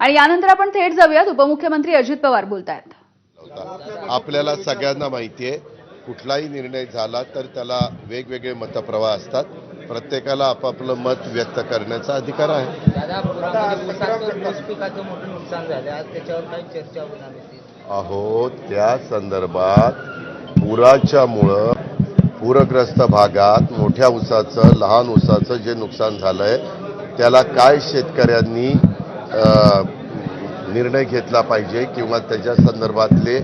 आणि यानंतर आपण थेट जाऊयात. उपमुख्यमंत्री अजित पवार बोलतायत. होता आपल्याला सगळ्यांना माहिती आहे कुठलाही निर्णय झाला तर त्याला वेगवेगळे मतप्रवाह असतात. प्रत्येकाला आपापलं मत व्यक्त करण्याचा अधिकार आहे. अहो त्या संदर्भात पुराच्यामुळं पूरग्रस्त भागात मोठ्या ऊसाचं लहान ऊसाचं जे नुकसान झालंय त्याला काय शेतकऱ्यांनी निर्णय घेतला पाहिजे किंवा त्याच्या संदर्भातले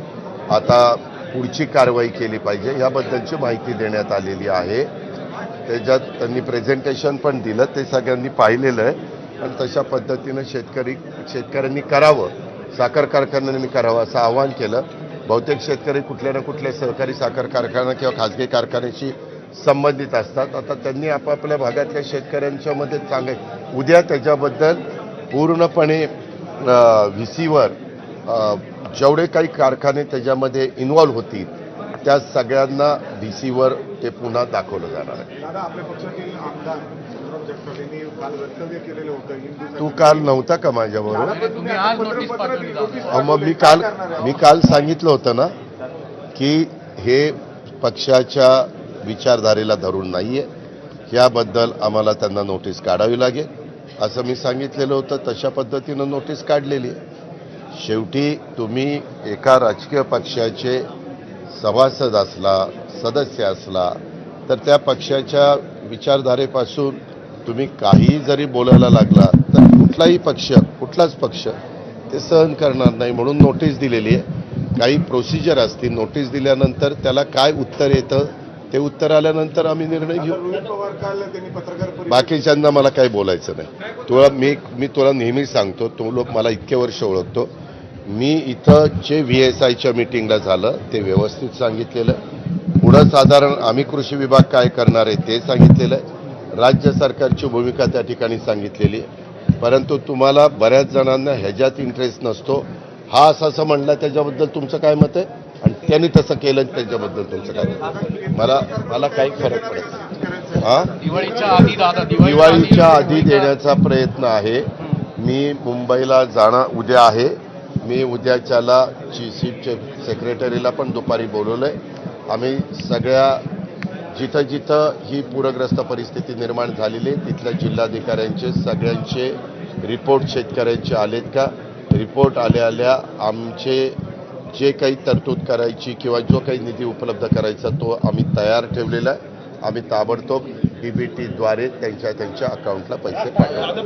आता पुढची कारवाई केली पाहिजे याबद्दलची माहिती देण्यात आलेली आहे. त्याच्यात त्यांनी प्रेझेंटेशन पण दिलं ते सगळ्यांनी पाहिलेलं आहे. आणि तशा पद्धतीनं शेतकरी शेतकऱ्यांनी करावं साखर कारखान्यांनी करावं असं आवाहन केलं. बहुतेक शेतकरी कुठल्या ना कुठल्या सहकारी साखर कारखाना किंवा खाजगी कारखान्याशी संबंधित असतात. आता त्यांनी आपापल्या भागातल्या शेतकऱ्यांच्यामध्ये चांगले उद्या त्याच्याबद्दल पूर्णपणे व्ही सीवर जेवढे काही कारखाने त्याच्यामध्ये इन्व्हॉल्व्ह होतील त्या सगळ्यांना व्ही सीवर ते पुन्हा दाखवलं जाणार आहे. दादा आपल्या पक्षातील आमदार संग्राम जगताप यांनी काल वक्तव्य केलेलं होतं हिंदू तू काल नव्हता का माझ्याबरोबर? तुम्ही आज नोटीस पाठवली अहो, मग मी काल मी काल सांगितलं होतं ना की हे पक्षाच्या विचारधारेला धरून नाहीये. याबद्दल आम्हाला त्यांना नोटीस काढावी लागेल. असं मी सांगितलेलं होतं तशा पद्धतीनं नोटीस काढलेली शेवटी तुम्ही एका राजकीय पक्षाचे सभासद असला सदस्य असला तर त्या पक्षाच्या विचारधारेपासून तुम्ही काही जरी बोलायला लागला तर कुठलाही पक्ष कुठलाच पक्ष ते सहन करणार नाही म्हणून नोटीस दिलेली आहे. काही प्रोसिजर असतील नोटीस दिल्यानंतर त्याला काय उत्तर येतं ते उत्तर आल्यानंतर आम्ही निर्णय घेऊ. बाकीच्यांना मला काही बोलायचं नाही. तुला मी मी तुला नेहमी सांगतो तो लोक मला इतके वर्ष ओळखतो. मी इथं जे व्ही एस आयच्या मिटिंगला झालं ते व्यवस्थित सांगितलेलं. पुढं साधारण आम्ही कृषी विभाग काय करणार आहे ते सांगितलेलं आहे. राज्य सरकारची भूमिका त्या ठिकाणी सांगितलेली आहे. परंतु तुम्हाला बऱ्याच जणांना ह्याच्यात इंटरेस्ट नसतो. हा असं असं म्हणला त्याच्याबद्दल तुमचं काय मत आहे? आणि त्यांनी तसं केलं त्याच्याबद्दल तुमचं काय आहे? मला मला काही फरक पडत नाही. हा? दिवाळीच्या आधी दादा दिवाळीच्या आधी देण्याचा प्रयत्न आहे. मी मुंबईला जाणं उद्या आहे. मी उद्याच्याला चीफचे सेक्रेटरीला पण दुपारी बोलवलंय. आम्ही सगळ्या जिथं जिथं ही पूरग्रस्त परिस्थिती निर्माण झालेली आहे तिथल्या जिल्हाधिकाऱ्यांचे सगळ्यांचे रिपोर्ट शेतकऱ्यांचे आलेत का? रिपोर्ट आल्या आल्या आमचे जे काही तरतूद करायची किंवा जो काही निधी उपलब्ध करायचा तो आम्ही तयार ठेवलेला आहे. आम्ही ताबडतोब डी डीबीटीद्वारे त्यांच्या त्यांच्या अकाउंटला पैसे पाठवले